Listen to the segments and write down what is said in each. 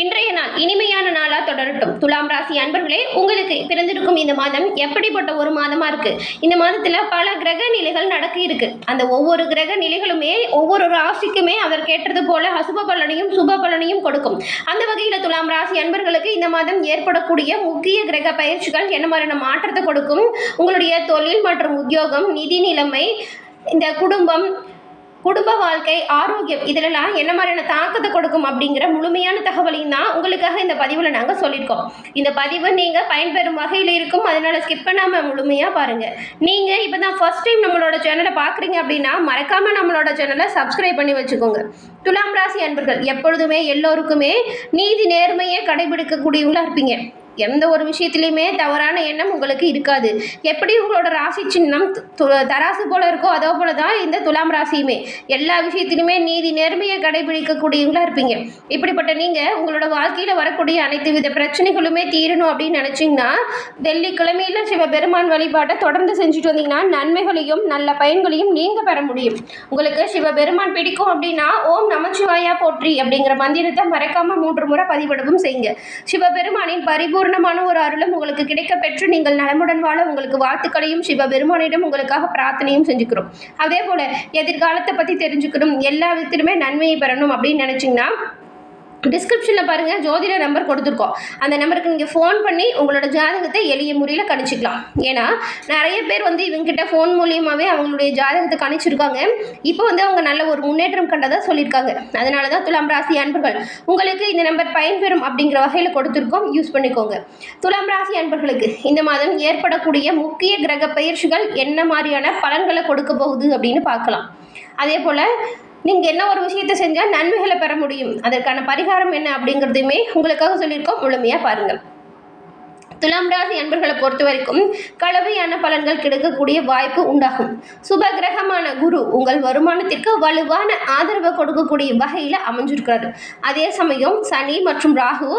இன்றைய நாள் இனிமையான நாளா தொடரட்டும். துலாம் ராசி அன்பர்களே உங்களுக்கு பிறந்திருக்கும் இந்த மாதம் எப்படிப்பட்ட ஒரு மாதமா இருக்கு? இந்த மாதத்துல பல கிரக நிலைகள் நடக்க இருக்கு. அந்த ஒவ்வொரு கிரக நிலைகளுமே ஒவ்வொரு ராசிக்குமே அவர் கேட்டது போல அசுப பலனையும் சுப பலனையும் கொடுக்கும். அந்த வகையில துலாம் ராசி அன்பர்களுக்கு இந்த மாதம் ஏற்படக்கூடிய முக்கிய கிரக பயிற்சிகள் என்ன மாதிரியான மாற்றத்தை கொடுக்கும்? உங்களுடைய தொழில் மற்றும் உத்தியோகம் நிதி நிலைமை இந்த குடும்பம் குடும்ப வாழ்க்கை ஆரோக்கியம் இதிலெல்லாம் என்ன மாதிரியான தாக்கத்தை கொடுக்கும் அப்படிங்கிற முழுமையான தகவலையும் தான் உங்களுக்காக இந்த பதிவில் நாங்கள் சொல்லியிருக்கோம். இந்த பதிவு நீங்கள் பயன்பெறும் வகையில் இருக்கும். அதனால் ஸ்கிப் பண்ணாமல் முழுமையாக பாருங்கள் நீங்கள் இப்போ தான் ஃபஸ்ட் டைம் நம்மளோட சேனலை பார்க்குறீங்க அப்படின்னா மறக்காமல் நம்மளோட சேனலை சப்ஸ்கிரைப் பண்ணி வச்சுக்கோங்க. துலாம் ராசி அன்பர்கள் எப்பொழுதுமே எல்லோருக்குமே நீதி நேர்மையை கடைபிடிக்கக்கூடியவங்களாக இருப்பீங்க. எந்த ஒரு விஷயத்துலையுமே தவறான எண்ணம் உங்களுக்கு இருக்காது. எப்படி உங்களோட ராசி சின்னம் தராசு போல இருக்கோ அதோ போல தான் இந்த துலாம் ராசியுமே. எல்லா விஷயத்திலுமே நீதி நேர்மையை கடைபிடிக்கக்கூடியவங்களா இருப்பீங்க. இப்படிப்பட்ட நீங்கள் உங்களோட வாழ்க்கையில் வரக்கூடிய அனைத்து வித பிரச்சனைகளுமே தீரணும் அப்படின்னு நினச்சிங்கன்னா வெள்ளிக்கிழமையில் சிவபெருமான் வழிபாட்டை தொடர்ந்து செஞ்சுட்டு வந்தீங்கன்னா நன்மைகளையும் நல்ல பயன்களையும் நீங்கள் பெற முடியும். உங்களுக்கு சிவபெருமான் பிடிக்கும் அப்படின்னா ஓம் நமச்சிவாயா போற்றி அப்படிங்கிற மந்திரத்தை மறக்காம மூன்று முறை பதிவிடவும் செய்யுங்க. சிவபெருமானின் பரிபூர்ணமான ஒரு அருளும் உங்களுக்கு கிடைக்க பெற்று நீங்கள் நலமுடன் வாழ உங்களுக்கு வாழ்த்துக்களையும் சிவபெருமானிடம் உங்களுக்காக பிரார்த்தனையும் செஞ்சுக்கிறோம். அதே போல எதிர்காலத்தை பற்றி தெரிஞ்சுக்கணும். எல்லா விதத்திலுமே நன்மையை பெறணும் அப்படின்னு நினச்சிங்கன்னா டிஸ்கிரிப்ஷனில் பாருங்கள் ஜோதிட நம்பர் கொடுத்துருக்கோம். அந்த நம்பருக்கு நீங்கள் ஃபோன் பண்ணி உங்களோட ஜாதகத்தை எளிய முறையில் கணிச்சிக்கலாம். ஏன்னா நிறைய பேர் வந்து இவங்ககிட்ட ஃபோன் மூலியமாகவே அவங்களுடைய ஜாதகத்தை கணிச்சிருக்காங்க. இப்போ வந்து அவங்க நல்ல ஒரு முன்னேற்றம் கண்டதாக சொல்லியிருக்காங்க. அதனால தான் துலாம் ராசி அன்பர்கள் உங்களுக்கு இந்த நம்பர் பயன்பெறும் அப்படிங்கிற வகையில் கொடுத்துருக்கோம். யூஸ் பண்ணிக்கோங்க. துலாம் ராசி அன்பர்களுக்கு இந்த மாதம் ஏற்படக்கூடிய முக்கிய கிரக பயிற்சிகள் என்ன மாதிரியான பலன்களை கொடுக்க போகுது அப்படின்னு பார்க்கலாம். அதே போல் நீங்கள் என்ன ஒரு விஷயத்தை செஞ்சால் நன்மைகளை பெற முடியும். அதற்கான பரிகாரம் என்ன அப்படிங்கிறதையுமே உங்களுக்காக சொல்லியிருக்கோம். முழுமையாக பாருங்கள். துலாம் ராசி அன்பர்களை பொறுத்த வரைக்கும் கலவையான பலன்கள் கிடைக்கக்கூடிய வாய்ப்பு உண்டாகும். சுப கிரகமான குரு உங்கள் வருமானத்திற்கு வலுவான ஆதரவை கொடுக்கக்கூடிய வகையில் அமைஞ்சிருக்கிறாரு. அதே சமயம் சனி மற்றும் ராகு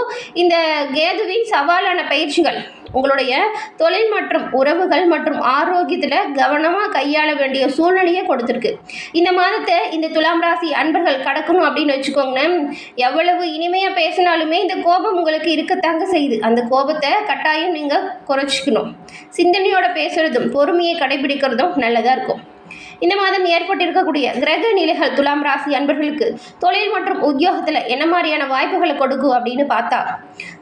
இந்த கேதுவின் சவாலான பயிற்சிகள் உங்களுடைய தொழில் மற்றும் உறவுகள் மற்றும் ஆரோக்கியத்தில் கவனமாக கையாள வேண்டிய சூழ்நிலையை கொடுத்துருக்கு. இந்த மாதத்தை இந்த துலாம் ராசி அன்பர்கள் கடக்கணும் அப்படின்னு வச்சுக்கோங்களேன். எவ்வளவு இனிமையாக பேசினாலுமே இந்த கோபம் உங்களுக்கு இருக்கத்தாங்க செய்யுது. அந்த கோபத்தை கட்டாயம் நீங்கள் குறைச்சிக்கணும். சிந்தனையோட பேசுகிறதும் பொறுமையை கடைபிடிக்கிறதும் நல்லதாக இருக்கும். இந்த மாதம் ஏற்பட்டிருக்கக்கூடிய கிரக நிலைகள் துலாம் ராசி அன்பர்களுக்கு தொழில் மற்றும் உத்தியோகத்தில் என்ன மாதிரியான வாய்ப்புகளை கொடுக்கும் அப்படின்னு பார்த்தா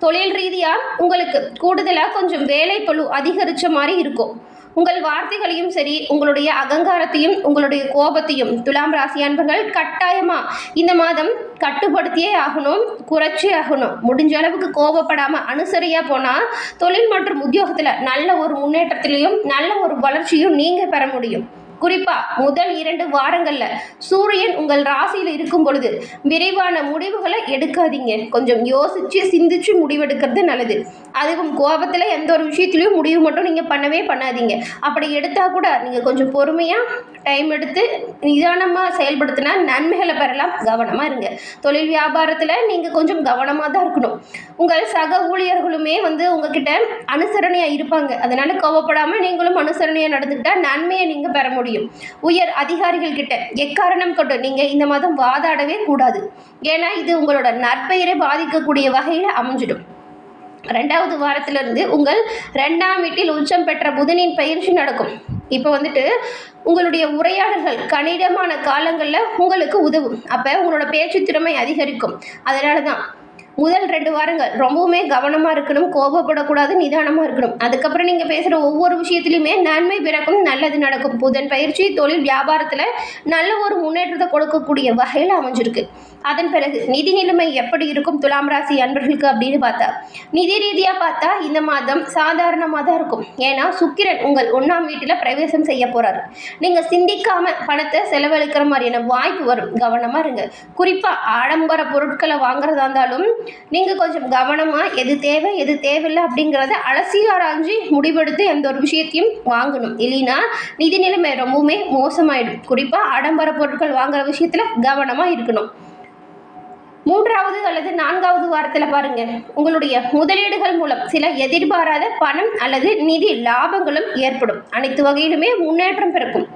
தொழில் ரீதியாக உங்களுக்கு கூடுதலாக கொஞ்சம் வேலை பழு அதிகரித்த மாதிரி இருக்கும். உங்கள் வார்த்தைகளையும் சரி உங்களுடைய அகங்காரத்தையும் உங்களுடைய கோபத்தையும் துலாம் ராசி அன்பர்கள் கட்டாயமாக இந்த மாதம் கட்டுப்படுத்தியே ஆகணும் குறைச்சே ஆகணும். முடிஞ்ச அளவுக்கு கோபப்படாமல் அனுசரியாக போனால் தொழில் மற்றும் உத்தியோகத்தில் நல்ல ஒரு முன்னேற்றத்திலையும் நல்ல ஒரு வளர்ச்சியும் நீங்கள் பெற முடியும். குறிப்பா முதல் இரண்டு வாரங்கள்ல சூரியன் உங்கள் ராசியில் இருக்கும் பொழுது விரைவான முடிவுகளை எடுக்காதீங்க. கொஞ்சம் யோசிச்சு சிந்திச்சு முடிவெடுக்கிறது நல்லது. அதுவும் கோபத்தில் எந்த ஒரு விஷயத்துலையும் முடிவு மட்டும் நீங்கள் பண்ணவே பண்ணாதீங்க. அப்படி எடுத்தால் கூட நீங்கள் கொஞ்சம் பொறுமையாக டைம் எடுத்து நிதானமாக செயல்படுத்தினா நன்மைகளை பெறலாம். கவனமாக இருங்க. தொழில் வியாபாரத்தில் நீங்கள் கொஞ்சம் கவனமாக தான் இருக்கணும். உங்கள் சக ஊழியர்களுமே வந்து உங்ககிட்ட அனுசரணையாக இருப்பாங்க. அதனால் கோவப்படாமல் நீங்களும் அனுசரணையாக நடந்துக்கிட்டால் நன்மையை நீங்கள் பெற முடியும். முடியும். உயர் அதிகாரிகள் கிட்ட எக்காரணம் கொண்டு நீங்கள் இந்த மாதம் வாதாடவே கூடாது. ஏன்னா இது உங்களோட நற்பெயரை பாதிக்கக்கூடிய வகையில் அமைஞ்சிடும். ரெண்டாவது வாரத்திலிருந்து உங்கள் ரெண்டாம் வீட்டில் உச்சம் பெற்ற புதனின் பயிற்சி நடக்கும். இப்போ வந்துட்டு உங்களுடைய உரையாடல்கள் கணிதமான காலங்களில் உங்களுக்கு உதவும். அப்போ உங்களோட பேச்சு திறமை அதிகரிக்கும். அதனால தான் முதல் ரெண்டு வாரங்கள் ரொம்பவுமே கவனமாக இருக்கணும் கோபப்படக்கூடாது நிதானமாக இருக்கணும். அதுக்கப்புறம் நீங்கள் பேசுகிற ஒவ்வொரு விஷயத்துலையுமே நன்மை பிறக்கும் நல்லது நடக்கும். புதன் பயிற்சி தொழில் வியாபாரத்தில் நல்ல ஒரு முன்னேற்றத்தை கொடுக்கக்கூடிய வகையில் அமைஞ்சிருக்கு. அதன் பிறகு நிதி நிலைமை எப்படி இருக்கும்? துலாம் ராசி அன்பர்களுக்கு அப்படின்னு பார்த்தா நிதி ரீதியாக பார்த்தா இந்த மாதம் சாதாரணமாக தான் இருக்கும். ஏன்னா சுக்கிரன் உங்கள் ஒன்றாம் வீட்டில் பிரவேசம் செய்ய போகிறாரு நீங்கள் சிந்திக்காமல் பணத்தை செலவழிக்கிற மாதிரியான வாய்ப்பு வரும். கவனமாக இருங்க. குறிப்பாக ஆடம்பர பொருட்களை வாங்குறதா இருந்தாலும் நீங்கள் கொஞ்சம் கவனமாக எது தேவை எது தேவையில்லை அப்படிங்கிறத அலசி ஆராய்ஞ்சு முடிவெடுத்து எந்த ஒரு விஷயத்தையும் வாங்கணும். இல்லைன்னா நிதி நிலைமை ரொம்பவுமே மோசமாயிடும். குறிப்பாக ஆடம்பர பொருட்கள் வாங்குற விஷயத்தில் கவனமாக இருக்கணும். மூன்றாவது அல்லது நான்காவது வாரத்தில் பாருங்க. உங்களுடைய முதலீடுகள் மூலம் சில எதிர்பாராத பணம் அல்லது நிதி லாபங்களும் ஏற்படும். அனைத்து வகையிலுமே முன்னேற்றம் பிறக்கும்.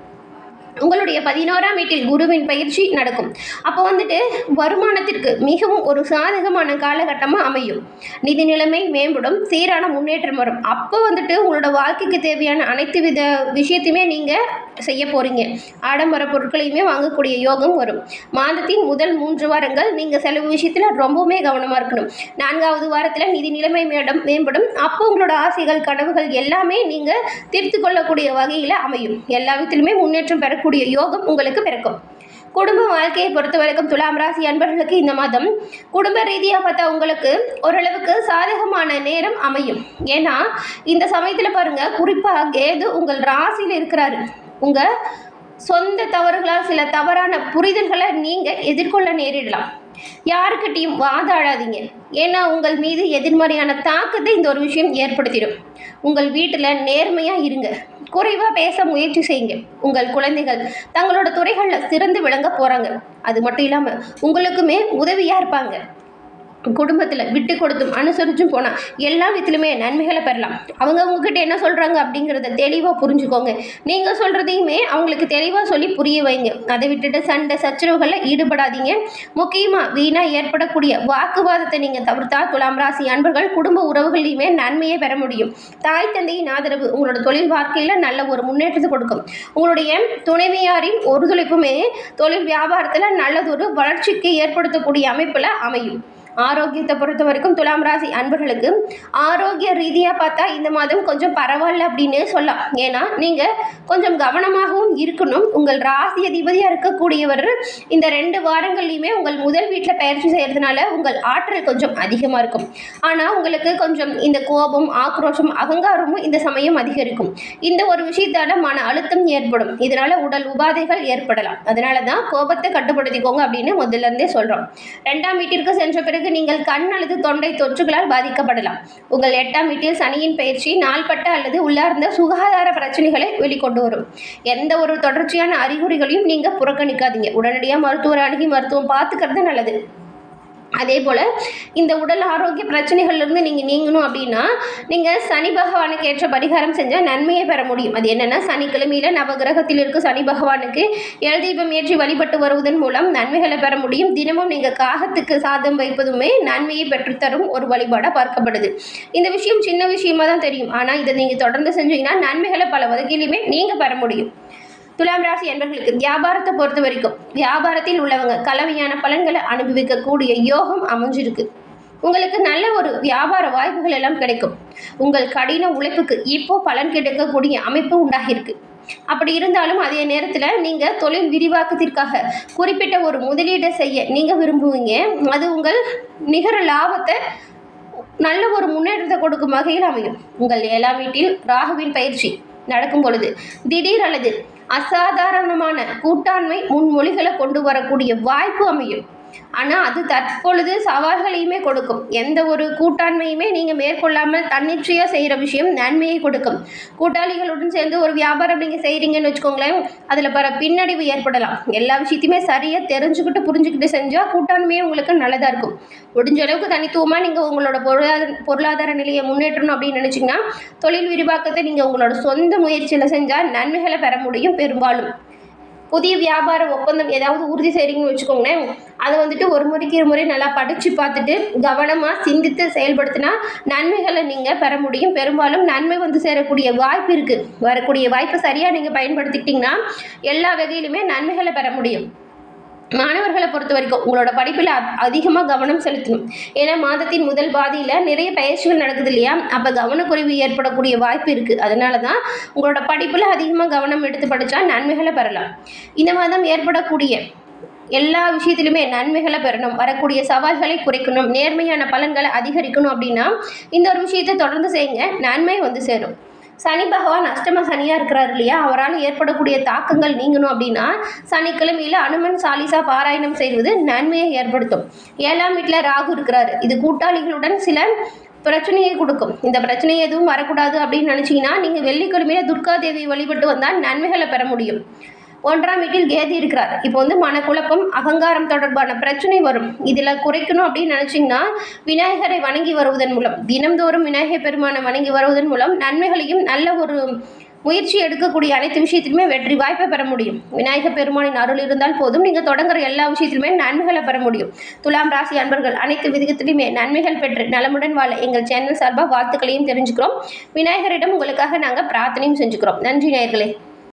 உங்களுடைய பதினோராம் வீட்டில் குருவின் பயிற்சி நடக்கும். அப்போ வந்துட்டு வருமானத்திற்கு மிகவும் ஒரு சாதகமான காலகட்டமாக அமையும். நிதி நிலைமை மேம்படும் சீரான முன்னேற்றம் வரும். அப்போ வந்துட்டு உங்களோட வாழ்க்கைக்கு தேவையான அனைத்து வித விஷயத்தையுமே நீங்கள் செய்ய போகிறீங்க ஆடம்பர பொருட்களையுமே வாங்கக்கூடிய யோகம் வரும். மாதத்தின் முதல் மூன்று வாரங்கள் நீங்கள் செலவு விஷயத்தில் ரொம்பவுமே கவனமாக இருக்கணும். நான்காவது வாரத்தில் நிதி நிலைமை மேடம் மேம்படும். அப்போ உங்களோட ஆசைகள் கனவுகள் எல்லாமே நீங்கள் தீர்த்து கொள்ளக்கூடிய வகையில் அமையும். எல்லா விதத்திலுமே முன்னேற்றம் பெறக்கூடிய யோகம் உங்களுக்கு பிறக்கும். குடும்ப வாழ்க்கையை பொறுத்த வரைக்கும் துலாம் ராசி அன்பர்களுக்கு இந்த மாதம் குடும்ப ரீதியாக பார்த்தா உங்களுக்கு ஓரளவுக்கு சாதகமான நேரம் அமையும். ஏன்னா இந்த சமயத்தில் பாருங்கள் குறிப்பாக கேது உங்கள் ராசியில் இருக்கிறாரு. உங்கள் சொந்த தவறுகளால் சில தவறான புரிதல்களை நீங்கள் எதிர்கொள்ள நேரிடலாம். யாருக்கிட்டையும் வாதாடாதீங்க. ஏன்னா உங்கள் மீது எதிர்மறையான தாக்கத்தை இந்த ஒரு விஷயம் ஏற்படுத்திடும். உங்கள் வீட்டில் நேர்மையாக இருங்க. குறைவாக பேச முயற்சி செய்யுங்க. உங்கள் குழந்தைகள் தங்களோட துறைகளில் சிறந்து விளங்க போகிறாங்க அது மட்டும் இல்லாமல் உங்களுக்குமே உதவியாக இருப்பாங்க. குடும்பத்தில் விட்டு கொடுத்தும் அனுசரிச்சும் போனால் எல்லா விதத்துலையுமே நன்மைகளை பெறலாம். அவங்க உங்ககிட்ட என்ன சொல்கிறாங்க அப்படிங்கிறத தெளிவாக புரிஞ்சுக்கோங்க. நீங்கள் சொல்கிறதையுமே அவங்களுக்கு தெளிவாக சொல்லி புரிய வைங்க. அதை விட்டுட்டு சண்டை சச்சரவுகளில் ஈடுபடாதீங்க. முக்கியமாக வீணாக ஏற்படக்கூடிய வாக்குவாதத்தை நீங்கள் தவிர்த்தா துலாம் ராசி அன்பர்கள் குடும்ப உறவுகளையுமே நன்மையை பெற முடியும். தாய் தந்தையின் ஆதரவு உங்களோட தொழில் வாழ்க்கையில் நல்ல ஒரு முன்னேற்றத்தை கொடுக்கும். உங்களுடைய துணைவியாரின் ஒருதுழைப்புமே தொழில் வியாபாரத்தில் நல்லதொரு வளர்ச்சிக்கு ஏற்படுத்தக்கூடிய அமைப்பில் அமையும். ஆரோக்கியத்தை பொறுத்த வரைக்கும் துலாம் ராசி அன்பர்களுக்கு ஆரோக்கிய ரீதியாக பார்த்தா இந்த மாதம் கொஞ்சம் பரவாயில்ல அப்படின்னு சொல்லலாம். ஏன்னா நீங்கள் கொஞ்சம் கவனமாகவும் இருக்கணும். உங்கள் ராசி அதிபதியாக இருக்கக்கூடியவர் இந்த ரெண்டு வாரங்கள்லையுமே உங்கள் முதல் வீட்டில் பயிற்சி செய்கிறதுனால உங்கள் ஆற்றல் கொஞ்சம் அதிகமாக இருக்கும். ஆனால் உங்களுக்கு கொஞ்சம் இந்த கோபம் ஆக்ரோஷம் அகங்காரமும் இந்த சமயம் அதிகரிக்கும். இந்த ஒரு விஷயத்தால் மன அழுத்தம் ஏற்படும். இதனால் உடல் உபாதைகள் ஏற்படலாம். அதனால தான் கோபத்தை கட்டுப்படுத்திக்கோங்க அப்படின்னு முதல்ல இருந்தே சொல்கிறோம் ரெண்டாம் வீட்டிற்கு சென்ற பிறகு நீங்கள் கண் அல்லது தொண்டை தொற்றுகளால் பாதிக்கப்படலாம். உங்கள் எட்டாம் வீட்டில் சனியின் பயிற்சி நாள்பட்ட அல்லது உள்ளார்ந்த சுகாதார பிரச்சனைகளை வெளிக்கொண்டு வரும். எந்த ஒரு தொடர்ச்சியான அறிகுறிகளையும் நீங்கள் புறக்கணிக்காதீங்க. உடனடியாக மருத்துவர் அணுகி மருத்துவம் பார்த்துக்கிறது நல்லது. அதே போல் இந்த உடல் ஆரோக்கிய பிரச்சனைகள்லேருந்து நீங்கள் நீங்கணும் அப்படின்னா நீங்கள் சனி பகவானுக்கு ஏற்ற பரிகாரம் செஞ்சால் நன்மையை பெற முடியும். அது என்னென்னா சனிக்கிழமையில் நவகிரகத்தில் இருக்க சனி பகவானுக்கு எழுதீபம் ஏற்றி வழிபட்டு வருவதன் மூலம் நன்மைகளை பெற முடியும். தினமும் நீங்கள் காகத்துக்கு சாதம் வைப்பதுமே நன்மையை பெற்றுத்தரும் ஒரு வழிபாடாக பார்க்கப்படுது. இந்த விஷயம் சின்ன விஷயமா தான் தெரியும். ஆனால் இதை நீங்கள் தொடர்ந்து செஞ்சீங்கன்னா நன்மைகளை பல வகையிலுமே நீங்கள் பெற முடியும். துலாம் ராசி என்பர்களுக்கு வியாபாரத்தை பொறுத்த வரைக்கும் வியாபாரத்தில் உள்ளவங்க கலவையான பலன்களை அனுபவிக்கக்கூடிய யோகம் அமைஞ்சிருக்கு. உங்களுக்கு நல்ல ஒரு வியாபார வாய்ப்புகள் எல்லாம் கிடைக்கும். உங்கள் கடின உழைப்புக்கு இப்போ பலன் கிடைக்கக்கூடிய அமைப்பு உண்டாகியிருக்கு. அப்படி இருந்தாலும் அதே நேரத்தில் நீங்கள் தொழில் விரிவாக்கத்திற்காக குறிப்பிட்ட ஒரு முதலீடை செய்ய நீங்கள் விரும்புவீங்க. அது உங்கள் நிகர லாபத்தை நல்ல ஒரு முன்னேற்றத்தை கொடுக்கும் வகையில் அமையும். உங்கள் ஏழாம் வீட்டில் ராகுவின் பயிற்சி நடக்கும் பொழுது திடீர் அல்லது அசாதாரணமான கூட்டாண்மை முன்மொழிகளை கொண்டு வரக்கூடிய வாய்ப்பு அமையும். ஆனால் அது தற்பொழுது சவால்களையுமே கொடுக்கும். எந்த ஒரு கூட்டாண்மையுமே நீங்கள் மேற்கொள்ளாமல் தன்னிச்சையாக செய்கிற விஷயம் நன்மையை கொடுக்கும். கூட்டாளிகளுடன் சேர்ந்து ஒரு வியாபாரம் நீங்கள் செய்கிறீங்கன்னு வச்சுக்கோங்களேன் அதில் பல பின்னடைவு ஏற்படலாம். எல்லா விஷயத்தையுமே சரியாக தெரிஞ்சுக்கிட்டு புரிஞ்சுக்கிட்டு செஞ்சால் கூட்டாண்மையே உங்களுக்கு நல்லதாக இருக்கும். முடிஞ்ச அளவுக்கு தனித்துவமாக நீங்கள் உங்களோட பொருளாதார பொருளாதார நிலையை முன்னேற்றணும் அப்படின்னு நினச்சிங்கன்னா தொழில் விரிவாக்கத்தை நீங்கள் உங்களோட சொந்த முயற்சியில் செஞ்சால் நன்மைகளை பெற முடியும் பெரும்பாலும். புதிய வியாபார ஒப்பந்தம் ஏதாவது உறுதி செய்கிறீங்கன்னு வச்சுக்கோங்களேன். அதை வந்துட்டு ஒரு முறைக்கு இரு முறை நல்லா படித்து பார்த்துட்டு கவனமாக சிந்தித்து செயல்படுத்தினா நன்மைகளை நீங்கள் பெற முடியும். பெரும்பாலும் நன்மை வந்து சேரக்கூடிய வாய்ப்பு இருக்குது வரக்கூடிய வாய்ப்பை சரியாக நீங்கள் பயன்படுத்திக்கிட்டிங்கன்னா எல்லா வகையிலுமே நன்மைகளை பெற முடியும். மாணவர்களை பொறுத்த வரைக்கும் உங்களோட படிப்பில் அதிகமாக கவனம் செலுத்தணும். ஏன்னா மாதத்தின் முதல் பாதியில் நிறைய பயிற்சிகள் நடக்குது இல்லையா? அப்போ கவனக்குறைவு ஏற்படக்கூடிய வாய்ப்பு இருக்குது அதனால தான் உங்களோட படிப்பில் அதிகமாக கவனம் எடுத்து படித்தா நன்மைகளை பெறலாம். இந்த மாதம் ஏற்படக்கூடிய எல்லா விஷயத்திலுமே நன்மைகளை பெறணும். வரக்கூடிய சவால்களை குறைக்கணும். நேர்மையான பலன்களை அதிகரிக்கணும் அப்படின்னா இந்த ஒரு விஷயத்தை தொடர்ந்து செய்யுங்க. நன்மை வந்து சேரும். சனி பகவான் அஷ்டம சனியாக இருக்கிறார் இல்லையா? அவரால் ஏற்படக்கூடிய தாக்கங்கள் நீங்கணும் அப்படின்னா சனிக்கிழமையில் அனுமன் சாலிசா பாராயணம் செய்வது நன்மையை ஏற்படுத்தும். ஏழாம் வீட்டில் ராகு இருக்கிறார். இது கூட்டாளிகளுடன் சில பிரச்சனையை கொடுக்கும். இந்த பிரச்சனை எதுவும் வரக்கூடாது அப்படின்னு நினச்சிங்கன்னா நீங்கள் வெள்ளிக்கிழமையில துர்கா தேவி வழிபட்டு வந்தால் நன்மைகளை பெற முடியும். ஒன்றாம் வீட்டில் கேதி இருக்கிறார். இப்போ வந்து மனக்குழப்பம் அகங்காரம் தொடர்பான பிரச்சனை வரும். இதில் குறைக்கணும் அப்படின்னு நினச்சிங்கன்னா விநாயகரை வணங்கி வருவதன் மூலம் தினம்தோறும் விநாயகர் பெருமானை வணங்கி வருவதன் மூலம் நன்மைகளையும் நல்ல ஒரு முயற்சி எடுக்கக்கூடிய அனைத்து விஷயத்திலுமே வெற்றி வாய்ப்பை பெற முடியும். விநாயகர் பெருமானின் அருள் இருந்தால் போதும். நீங்கள் தொடங்குற எல்லா விஷயத்திலுமே நன்மைகளை பெற முடியும். துலாம் ராசி அன்பர்கள் அனைத்து விதத்திலுமே நன்மைகள் பெற்று நலமுடன் வாழ எங்கள் சேனல் சார்பாக வாழ்த்துக்களையும் தெரிஞ்சுக்கிறோம். விநாயகரிடம் உங்களுக்காக நாங்கள் பிரார்த்தனையும் செஞ்சுக்கிறோம். நன்றி நேயர்களே.